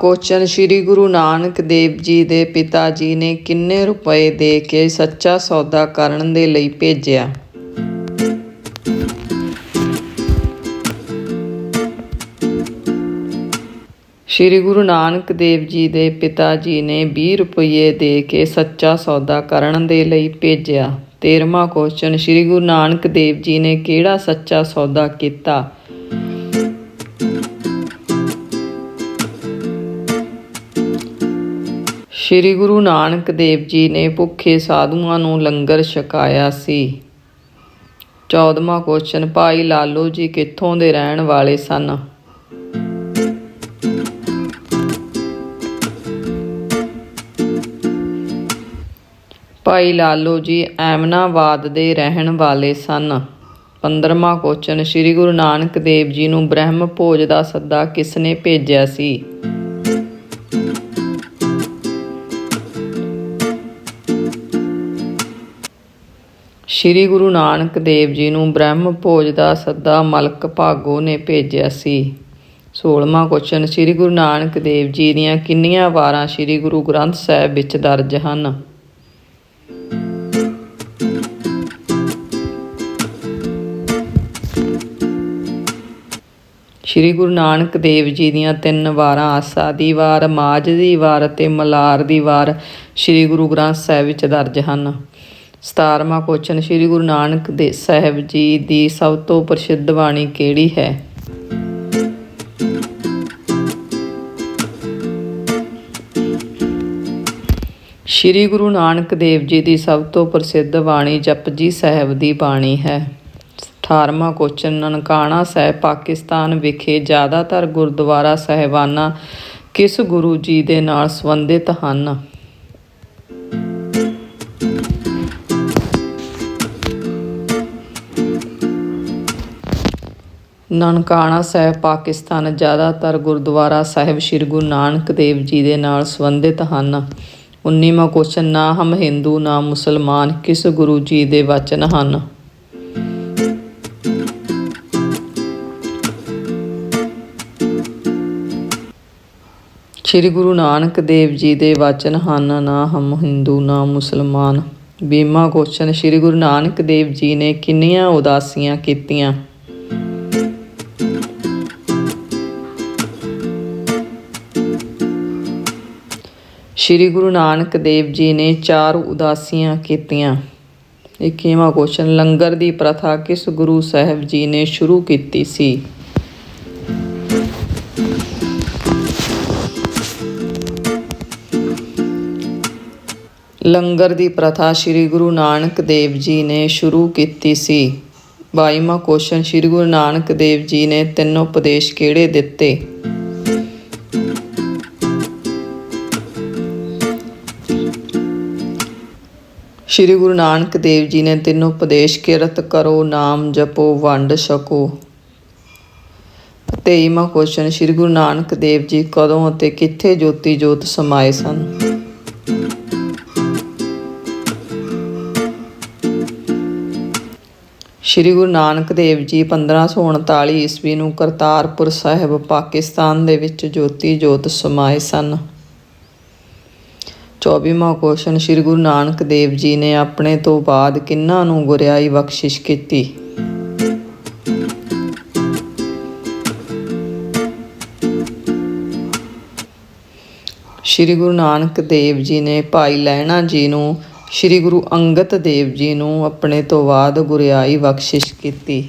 Question ਸ੍ਰੀ ਗੁਰੂ ਨਾਨਕ ਦੇਵ ਜੀ ਦੇ ਪਿਤਾ ਜੀ ਨੇ ਕਿੰਨੇ ਰੁਪਏ ਦੇ ਕੇ ਸੱਚਾ ਸੌਦਾ ਕਰਨ ਦੇ ਲਈ ਭੇਜਿਆ? ਸ੍ਰੀ ਗੁਰੂ ਨਾਨਕ ਦੇਵ ਜੀ ਦੇ ਪਿਤਾ ਜੀ ਨੇ 20 ਰੁਪਏ ਦੇ ਕੇ ਸੱਚਾ ਸੌਦਾ ਕਰਨ ਦੇ ਲਈ ਭੇਜਿਆ। 13ਵਾਂ ਕੁਐਸਚਨ ਸ੍ਰੀ ਗੁਰੂ ਨਾਨਕ ਦੇਵ ਜੀ ਨੇ ਕਿਹੜਾ ਸੱਚਾ ਸੌਦਾ ਕੀਤਾ? ਸ੍ਰੀ ਗੁਰੂ ਨਾਨਕ ਦੇਵ ਜੀ ਨੇ ਭੁੱਖੇ ਸਾਧੂਆਂ ਨੂੰ ਲੰਗਰ ਛਕਾਇਆ ਸੀ। 14ਵਾਂ ਕੁਐਸਚਨ ਭਾਈ ਲਾਲੋ ਜੀ ਕਿੱਥੋਂ ਦੇ ਰਹਿਣ ਵਾਲੇ ਸਨ? ਭਾਈ ਲਾਲੋ ਜੀ ਐਮਨਾਬਾਦ ਦੇ ਰਹਿਣ ਵਾਲੇ ਸਨ। 15ਵਾਂ ਕੁਐਸਚਨ ਸ੍ਰੀ ਗੁਰੂ ਨਾਨਕ ਦੇਵ ਜੀ ਨੂੰ ਬ੍ਰਹਮ ਭੋਜ ਦਾ ਸੱਦਾ ਕਿਸ ਨੇ ਭੇਜਿਆ ਸੀ? ਸ੍ਰੀ ਗੁਰੂ ਨਾਨਕ ਦੇਵ ਜੀ ਨੂੰ ਬ੍ਰਹਮ ਭੋਜ ਦਾ ਸੱਦਾ ਮਲਕ ਭਾਗੋ ਨੇ ਭੇਜਿਆ ਸੀ। 16ਵਾਂ ਕੁਐਸਚਨ ਸ੍ਰੀ ਗੁਰੂ ਨਾਨਕ ਦੇਵ ਜੀ ਦੀਆਂ ਕਿੰਨੀਆਂ ਵਾਰਾਂ ਸ੍ਰੀ ਗੁਰੂ ਗ੍ਰੰਥ ਸਾਹਿਬ ਵਿੱਚ ਦਰਜ ਹਨ? ਸ੍ਰੀ ਗੁਰੂ ਨਾਨਕ ਦੇਵ ਜੀ ਦੀਆਂ ਤਿੰਨ ਵਾਰਾਂ, ਆਸਾ ਦੀ ਵਾਰ, ਮਾਝ ਦੀ ਵਾਰ ਅਤੇ ਮਲਾਰ ਦੀ ਵਾਰ ਸ੍ਰੀ ਗੁਰੂ ਗ੍ਰੰਥ ਸਾਹਿਬ ਵਿੱਚ ਦਰਜ ਹਨ। 17ਵਾਂ ਕੁਐਸਚਨ ਸ੍ਰੀ ਗੁਰੂ ਨਾਨਕ ਦੇ ਸਾਹਿਬ ਜੀ ਦੀ ਸਭ ਤੋਂ ਪ੍ਰਸਿੱਧ ਬਾਣੀ ਕਿਹੜੀ ਹੈ? ਸ੍ਰੀ ਗੁਰੂ ਨਾਨਕ ਦੇਵ ਜੀ ਦੀ ਸਭ ਤੋਂ ਪ੍ਰਸਿੱਧ ਬਾਣੀ ਜਪਜੀ ਸਾਹਿਬ ਦੀ ਬਾਣੀ ਹੈ। 18ਵਾਂ ਕੁਐਸਚਨ ਨਨਕਾਣਾ ਸਾਹਿਬ, ਪਾਕਿਸਤਾਨ ਵਿਖੇ ਜ਼ਿਆਦਾਤਰ ਗੁਰਦੁਆਰਾ ਸਾਹਿਬਾਨਾਂ ਕਿਸ ਗੁਰੂ ਜੀ ਦੇ ਨਾਲ ਸੰਬੰਧਿਤ ਹਨ? ਨਨਕਾਣਾ ਸਾਹਿਬ ਪਾਕਿਸਤਾਨ ਜ਼ਿਆਦਾਤਰ ਗੁਰਦੁਆਰਾ ਸਾਹਿਬ ਸ੍ਰੀ ਗੁਰੂ ਨਾਨਕ ਦੇਵ ਜੀ ਦੇ ਨਾਲ ਸੰਬੰਧਿਤ ਹਨ। 19ਵਾਂ ਕੁਐਸਚਨ ਨਾ ਹਮ ਹਿੰਦੂ, ਨਾ ਮੁਸਲਮਾਨ, ਕਿਸ ਗੁਰੂ ਜੀ ਦੇ ਵਚਨ ਹਨ? ਸ੍ਰੀ ਗੁਰੂ ਨਾਨਕ ਦੇਵ ਜੀ ਦੇ ਵਚਨ ਹਨ, ਨਾ ਹਮ ਹਿੰਦੂ, ਨਾ ਮੁਸਲਮਾਨ। ਵੀਹਵਾਂ ਕੁਐਸਚਨ ਸ੍ਰੀ ਗੁਰੂ ਨਾਨਕ ਦੇਵ ਜੀ ਨੇ ਕਿੰਨੀਆਂ ਉਦਾਸੀਆਂ ਕੀਤੀਆਂ? ਸ੍ਰੀ ਗੁਰੂ ਨਾਨਕ ਦੇਵ ਜੀ ਨੇ ਚਾਰ ਉਦਾਸੀਆਂ ਕੀਤੀਆਂ। 21ਵਾਂ ਕੁਐਸਚਨ ਲੰਗਰ ਦੀ ਪ੍ਰਥਾ ਕਿਸ ਗੁਰੂ ਸਾਹਿਬ ਜੀ ਨੇ ਸ਼ੁਰੂ ਕੀਤੀ ਸੀ? ਲੰਗਰ ਦੀ ਪ੍ਰਥਾ ਸ੍ਰੀ ਗੁਰੂ ਨਾਨਕ ਦੇਵ ਜੀ ਨੇ ਸ਼ੁਰੂ ਕੀਤੀ ਸੀ। 22ਵਾਂ ਕੁਐਸਚਨ ਸ੍ਰੀ ਗੁਰੂ ਨਾਨਕ ਦੇਵ ਜੀ ਨੇ ਤਿੰਨ ਉਪਦੇਸ਼ ਕਿਹੜੇ ਦਿੱਤੇ? ਸ੍ਰੀ ਗੁਰੂ ਨਾਨਕ ਦੇਵ ਜੀ ਨੇ ਤਿੰਨ ਉਪਦੇਸ਼ ਕਿਰਤ ਕਰੋ ਨਾਮ, ਜਪੋ, ਵੰਡ, ਛਕੋ। ਤੇਈਵਾਂ ਕੁਐਸਚਨ ਸ੍ਰੀ ਗੁਰੂ ਨਾਨਕ ਦੇਵ ਜੀ ਕਦੋਂ ਅਤੇ ਕਿੱਥੇ ਜੋਤੀ ਜੋਤ ਸਮਾਏ ਸਨ? ਸ੍ਰੀ ਗੁਰੂ ਨਾਨਕ ਦੇਵ ਜੀ 1539 ਈਸਵੀ ਨੂੰ ਕਰਤਾਰਪੁਰ ਸਾਹਿਬ, ਪਾਕਿਸਤਾਨ ਦੇ ਵਿੱਚ ਜੋਤੀ ਜੋਤ ਸਮਾਏ ਸਨ। 24ਵਾਂ ਕੁਐਸਚਨ ਸ੍ਰੀ ਗੁਰੂ ਨਾਨਕ ਦੇਵ ਜੀ ਨੇ ਆਪਣੇ ਤੋਂ ਬਾਅਦ ਕਿੰਨਾਂ ਨੂੰ ਗੁਰਿਆਈ ਬਖਸ਼ਿਸ਼ ਕੀਤੀ? ਸ੍ਰੀ ਗੁਰੂ ਨਾਨਕ ਦੇਵ ਜੀ ਨੇ ਭਾਈ ਲਹਿਣਾ ਜੀ ਨੂੰ, ਸ੍ਰੀ ਗੁਰੂ ਅੰਗਦ ਦੇਵ ਜੀ ਨੂੰ ਆਪਣੇ ਤੋਂ ਬਾਅਦ ਗੁਰਿਆਈ ਬਖਸ਼ਿਸ਼ ਕੀਤੀ।